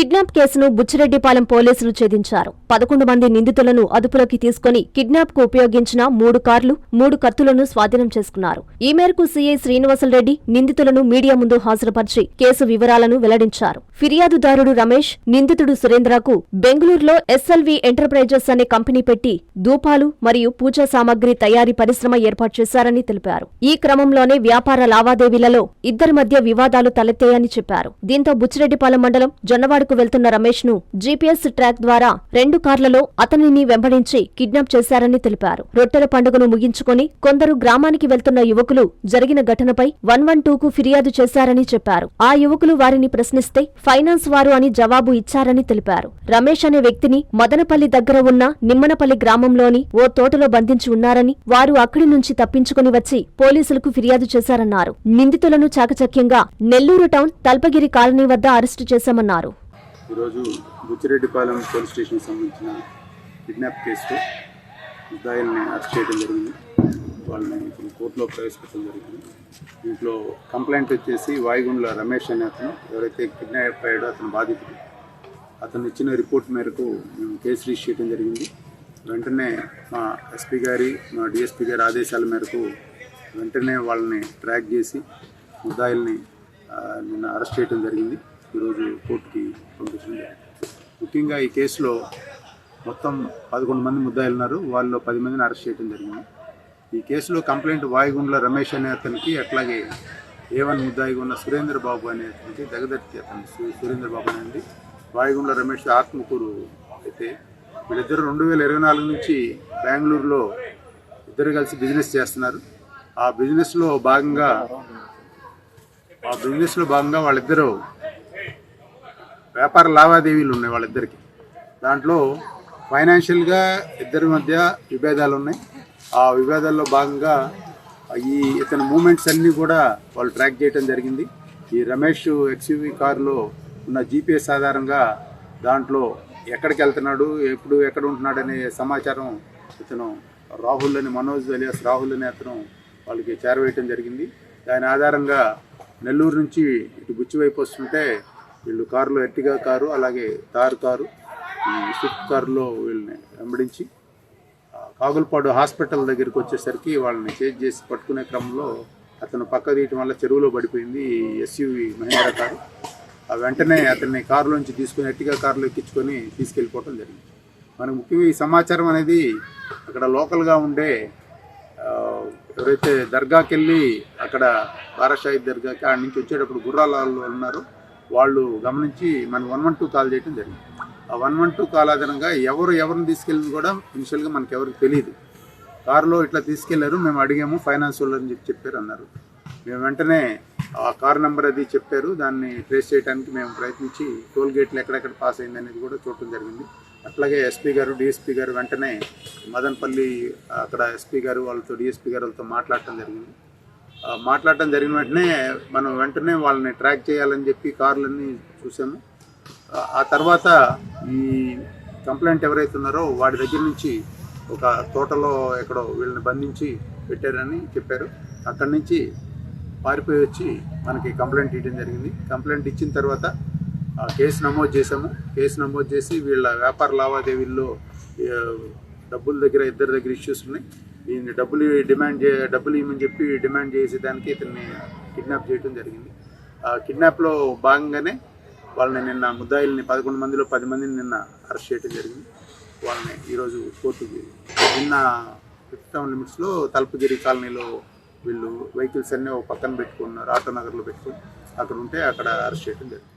Kidnap కేసును బుచ్చిరెడ్డిపాలెం పోలీసులు ఛేదించారు. పదకొండు మంది నిందితులను అదుపులోకి తీసుకుని కిడ్నాప్కు ఉపయోగించిన మూడు కార్లు మూడు కత్తులను స్వాధీనం చేసుకున్నారు. ఈ మేరకు సీఐ శ్రీనివాసరెడ్డి నిందితులను మీడియా ముందు హాజరుపరిచి కేసు వివరాలను వెల్లడించారు. ఫిర్యాదుదారుడు రమేష్ నిందితుడు సురేంద్రకు బెంగళూరులో ఎస్ఎల్వి ఎంటర్ప్రైజెస్ అనే కంపెనీ పెట్టి ధూపాలు మరియు పూజా సామాగ్రి తయారీ పరిశ్రమ ఏర్పాటు చేశారని తెలిపారు. ఈ క్రమంలోనే వ్యాపార లావాదేవీలలో ఇద్దరి మధ్య వివాదాలు తలెత్తాయని చెప్పారు. దీంతో బుచ్చిరెడ్డిపాలెం మండలం జొన్నవాడకు వెళ్తున్న రమేష్ను జీపీఎస్ ట్రాక్ ద్వారా రెండు కార్లలో అతనిని వెంబడించి కిడ్నాప్ చేశారని తెలిపారు. రొట్టెల పండుగను ముగించుకుని కొందరు గ్రామానికి వెళ్తున్న యువకులు జరిగిన ఘటనపై వన్ వన్ టూకు ఫిర్యాదు చేశారని చెప్పారు. ఆ యువకులు వారిని ప్రశ్నిస్తే ఫైనాన్స్ వారు అని జవాబు ఇచ్చారని తెలిపారు. రమేష్ అనే వ్యక్తిని మదనపల్లి దగ్గర ఉన్న నిమ్మనపల్లి గ్రామంలోని ఓ తోటలో బంధించి ఉన్నారని వారు అక్కడి నుంచి తప్పించుకుని వచ్చి పోలీసులకు ఫిర్యాదు చేశారన్నారు. నిందితులను చాకచక్యంగా నెల్లూరు టౌన్ తల్పగిరి కాలనీ వద్ద అరెస్టు చేశామన్నారు. ఈరోజు బుచ్చిరెడ్డిపాలెం పోలీస్ స్టేషన్కి సంబంధించిన కిడ్నాప్ కేసులో ముద్దాయిల్ని అరెస్ట్ చేయడం జరిగింది. వాళ్ళని ఇప్పుడు కోర్టులో ప్రవేశపెట్టడం జరిగింది. దీంట్లో కంప్లైంట్ వచ్చేసి వాయుగుండ్ల రమేష్ అనే అతను ఎవరైతే కిడ్నాప్ అయ్యాడో అతను బాధితుడు. అతను ఇచ్చిన రిపోర్ట్ మేరకు మేము కేసు రిజిస్టర్ చేయడం జరిగింది. వెంటనే మా ఎస్పీ గారి మా డిఎస్పీ గారి ఆదేశాల మేరకు వెంటనే వాళ్ళని ట్రాక్ చేసి ముద్దాయిల్ని నిన్న అరెస్ట్ చేయడం జరిగింది. ఈరోజు కోర్టుకి పంపించడం. ముఖ్యంగా ఈ కేసులో మొత్తం పదకొండు మంది ముద్దాయిలు ఉన్నారు వాళ్ళలో పది మందిని అరెస్ట్ చేయడం జరిగింది. ఈ కేసులో కంప్లైంట్ వాయుగుండ్ల రమేష్ అనే అతనికి అట్లాగే ఏవన్ ముద్దాయిగా ఉన్న సురేంద్ర బాబు అనే అతనికి జగదత్తి అతను సురేంద్ర బాబు అనేది వాయుగుండ్ల రమేష్ ఆత్మకూరు అయితే వీళ్ళిద్దరు రెండు వేల ఇరవై నాలుగు నుంచి బెంగళూరులో ఇద్దరు కలిసి బిజినెస్ చేస్తున్నారు. ఆ బిజినెస్లో భాగంగా ఆ బిజినెస్లో భాగంగా వాళ్ళిద్దరూ వ్యాపార లావాదేవీలు ఉన్నాయి వాళ్ళిద్దరికి. దాంట్లో ఫైనాన్షియల్గా ఇద్దరి మధ్య విభేదాలు ఉన్నాయి. ఆ విభేదాల్లో భాగంగా ఈ ఇతని మూమెంట్స్ అన్నీ కూడా వాళ్ళు ట్రాక్ చేయడం జరిగింది. ఈ రమేష్ ఎక్స్యూవీ కారులో ఉన్న జీపీఎస్ ఆధారంగా దాంట్లో ఎక్కడికి వెళ్తున్నాడు ఎప్పుడు ఎక్కడ ఉంటున్నాడు అనే సమాచారం ఇతను రాహుల్ అని మనోజ్ అలియాస్ రాహుల్ అనే అతను వాళ్ళకి చేరవేయటం జరిగింది. దాని ఆధారంగా నెల్లూరు నుంచి ఇటు బుచ్చివైపు వస్తుంటే వీళ్ళు కారులో ఎర్టిగా కారు అలాగే తార్ కారు స్విఫ్ట్ కారులో వీళ్ళని వెంబడించి కాగులపాడు హాస్పిటల్ దగ్గరికి వచ్చేసరికి వాళ్ళని చేజ్ చేసి పట్టుకునే క్రమంలో అతను పక్క తీయటం వల్ల చెరువులో పడిపోయింది ఎస్యూవి మహేంద్ర కారు. ఆ వెంటనే అతన్ని కారులోంచి తీసుకుని ఎట్టిగా కారులో ఎక్కించుకొని తీసుకెళ్ళిపోవడం జరిగింది. మనకు ముఖ్యంగా ఈ సమాచారం అనేది అక్కడ లోకల్గా ఉండే ఎవరైతే దర్గాకి వెళ్ళి అక్కడ బారాషాయి దర్గాకి ఆడ నుంచి వచ్చేటప్పుడు గుర్రాల వాళ్ళు ఉన్నారు. వాళ్ళు గమనించి మన వన్ వన్ టూ కాల్ చేయడం జరిగింది. ఆ వన్ వన్ టూ కాల్ ఆధారంగా ఎవరు ఎవరిని తీసుకెళ్ళింది కూడా ఇనిషియల్గా మనకి ఎవరికి తెలియదు. కారులో ఇట్లా తీసుకెళ్ళారు మేము అడిగాము ఫైనాన్స్ వాళ్ళు అని చెప్పి చెప్పారు అన్నారు. మేము వెంటనే ఆ కార్ నెంబర్ అది చెప్పారు దాన్ని ట్రేస్ చేయడానికి మేము ప్రయత్నించి టోల్ గేట్లు ఎక్కడెక్కడ పాస్ అయింది అనేది కూడా చూడటం జరిగింది. అట్లాగే ఎస్పీ గారు డిఎస్పీ గారు వెంటనే మదనపల్లి అక్కడ ఎస్పీ గారు వాళ్ళతో డిఎస్పీ గారు వాళ్ళతో మాట్లాడటం జరిగింది. మాట్లాడటం జరిగిన వెంటనే మనం వెంటనే వాళ్ళని ట్రాక్ చేయాలని చెప్పి కార్లన్నీ చూసాము. ఆ- తర్వాత ఈ కంప్లైంట్ ఎవరైతే ఉన్నారో వాడి దగ్గర నుంచి ఒక తోటలో ఎక్కడో వీళ్ళని బంధించి పెట్టారని చెప్పారు. అక్కడి నుంచి పారిపోయి వచ్చి మనకి కంప్లైంట్ ఇవ్వడం జరిగింది. కంప్లైంట్ ఇచ్చిన తర్వాత ఆ కేసు నమోదు చేశాము. కేసు నమోదు చేసి వీళ్ళ వ్యాపార లావాదేవీల్లో డబ్బుల దగ్గర ఇద్దరి దగ్గర ఇష్యూస్ ఉన్నాయి. దీన్ని డబ్బులు డిమాండ్ చే డబ్బులు ఇవ్వమని చెప్పి డిమాండ్ చేసేదానికి ఇతన్ని కిడ్నాప్ చేయడం జరిగింది. ఆ కిడ్నాప్లో భాగంగానే వాళ్ళని నిన్న ముద్దాయిల్ని పదకొండు మందిలో పది మందిని నిన్న అరెస్ట్ చేయడం జరిగింది. వాళ్ళని ఈరోజు కోర్టుకి నిన్న ఫిఫ్త్ టౌన్ లిమిట్స్లో తలుపుగిరి కాలనీలో వీళ్ళు వెహికల్స్ అన్నీ ఒక పక్కన పెట్టుకున్నారు ఆటో నగర్లో పెట్టుకుని అక్కడ ఉంటే అక్కడ అరెస్ట్ చేయడం జరిగింది.